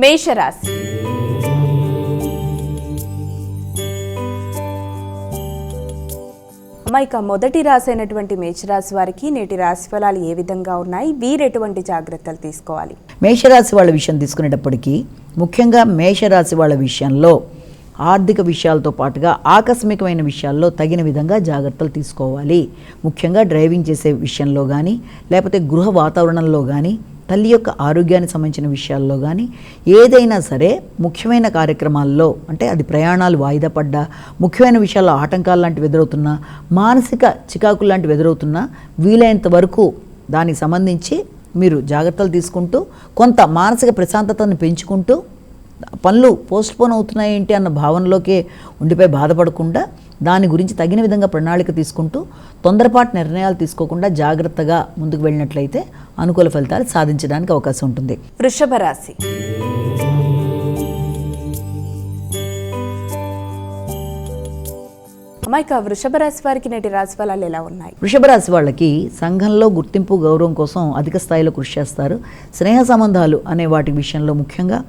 మేషరాశి. అమ్మ, ఇక మొదటి రాశి అయినటువంటి మేషరాశి వారికి నేటి రాశి ఫలాలు ఏ విధంగా ఉన్నాయి? వీరు ఎటువంటి జాగ్రత్తలు తీసుకోవాలి? మేషరాశి వాళ్ళ విషయం తీసుకునేటప్పటికీ ముఖ్యంగా మేషరాశి వాళ్ళ విషయంలో ఆర్థిక విషయాలతో పాటుగా ఆకస్మికమైన విషయాల్లో తగిన విధంగా జాగ్రత్తలు తీసుకోవాలి. ముఖ్యంగా డ్రైవింగ్ చేసే విషయంలో కానీ లేకపోతే గృహ వాతావరణంలో కానీ తల్లి యొక్క ఆరోగ్యానికి సంబంధించిన విషయాల్లో కానీ ఏదైనా సరే ముఖ్యమైన కార్యక్రమాల్లో అంటే అది ప్రయాణాలు వాయిదా పడ్డా ముఖ్యమైన విషయాల్లో ఆటంకాలు లాంటివి ఎదురవుతున్నా మానసిక చికాకులు లాంటివి ఎదురవుతున్నా వీలైనంత వరకు దానికి సంబంధించి మీరు జాగ్రత్తలు తీసుకుంటూ కొంత మానసిక ప్రశాంతతను పెంచుకుంటూ పనులు పోస్ట్పోన్ అవుతున్నాయి ఏంటి అన్న భావనలోకే ఉండిపోయి బాధపడకుండా దాని గురించి తగిన విధంగా ప్రణాళిక తీసుకుంటూ తొందరపాటు నిర్ణయాలు తీసుకోకుండా జాగ్రత్తగా ముందుకు వెళ్ళినట్లయితే అనుకూల ఫలితాలు సాధించడానికి అవకాశం ఉంటుంది. వృషభ రాశి. వృషభ రాశి వారికి నేటి రాశి ఫలాలు ఎలా ఉన్నాయి? వృషభ రాశి వాళ్ళకి సంఘంలో గుర్తింపు గౌరవం కోసం అధిక స్థాయిలో కృషి చేస్తారు. స్నేహ సంబంధాలు అనే వాటి విషయంలో ముఖ్యంగా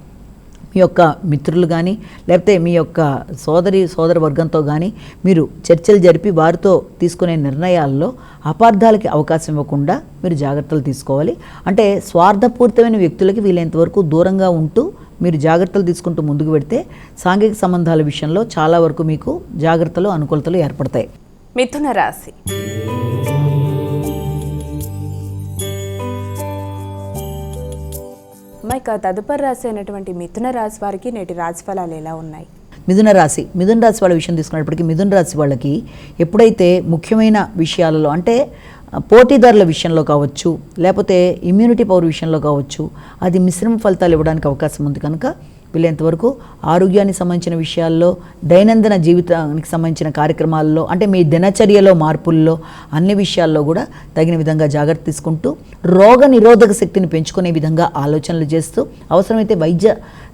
మీ యొక్క మిత్రులు కానీ లేకపోతే మీ యొక్క సోదరి సోదర వర్గంతో కానీ మీరు చర్చలు జరిపి వారితో తీసుకునే నిర్ణయాల్లో అపార్థాలకి అవకాశం ఇవ్వకుండా మీరు జాగ్రత్తలు తీసుకోవాలి. అంటే స్వార్థపూరితమైన వ్యక్తులకి వీలైనంత వరకు దూరంగా ఉంటూ మీరు జాగ్రత్తలు తీసుకుంటూ ముందుకు పెడితే సాంఘిక సంబంధాల విషయంలో చాలా వరకు మీకు జాగ్రత్తలు అనుకూలతలు ఏర్పడతాయి. మిథున రాశి. మైక తదుపరి రాశి అయినటువంటి మిథున రాశి వారికి నేటి రాశి ఫలాలు ఎలా ఉన్నాయి? మిథున రాశి మిథున రాశి వాళ్ళ విషయం తీసుకున్నప్పటికీ మిథున రాశి వాళ్ళకి ఎప్పుడైతే ముఖ్యమైన విషయాలలో అంటే పోటీదారుల విషయంలో కావచ్చు లేకపోతే ఇమ్యూనిటీ పవర్ విషయంలో కావచ్చు అది మిశ్రమ ఫలితాలు ఇవ్వడానికి అవకాశం ఉంది కనుక వీలైనంతవరకు ఆరోగ్యానికి సంబంధించిన విషయాల్లో దైనందిన జీవితానికి సంబంధించిన కార్యక్రమాల్లో అంటే మీ దినచర్యలో మార్పుల్లో అన్ని విషయాల్లో కూడా తగిన విధంగా జాగ్రత్త తీసుకుంటూ రోగ నిరోధక శక్తిని పెంచుకునే విధంగా ఆలోచనలు చేస్తూ అవసరమైతే వైద్య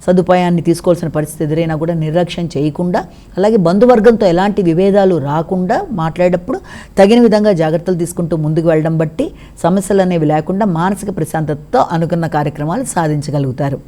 సదుపాయాన్ని తీసుకోవాల్సిన పరిస్థితి ఎదురైనా కూడా నిర్లక్ష్యం చేయకుండా అలాగే బంధువర్గంతో ఎలాంటి విభేదాలు రాకుండా మాట్లాడేటప్పుడు తగిన విధంగా జాగ్రత్తలు తీసుకుంటూ ముందుకు వెళ్ళడం బట్టి సమస్యలు అనేవి లేకుండా మానసిక ప్రశాంతతతో అనుకున్న కార్యక్రమాలు సాధించగలుగుతారు.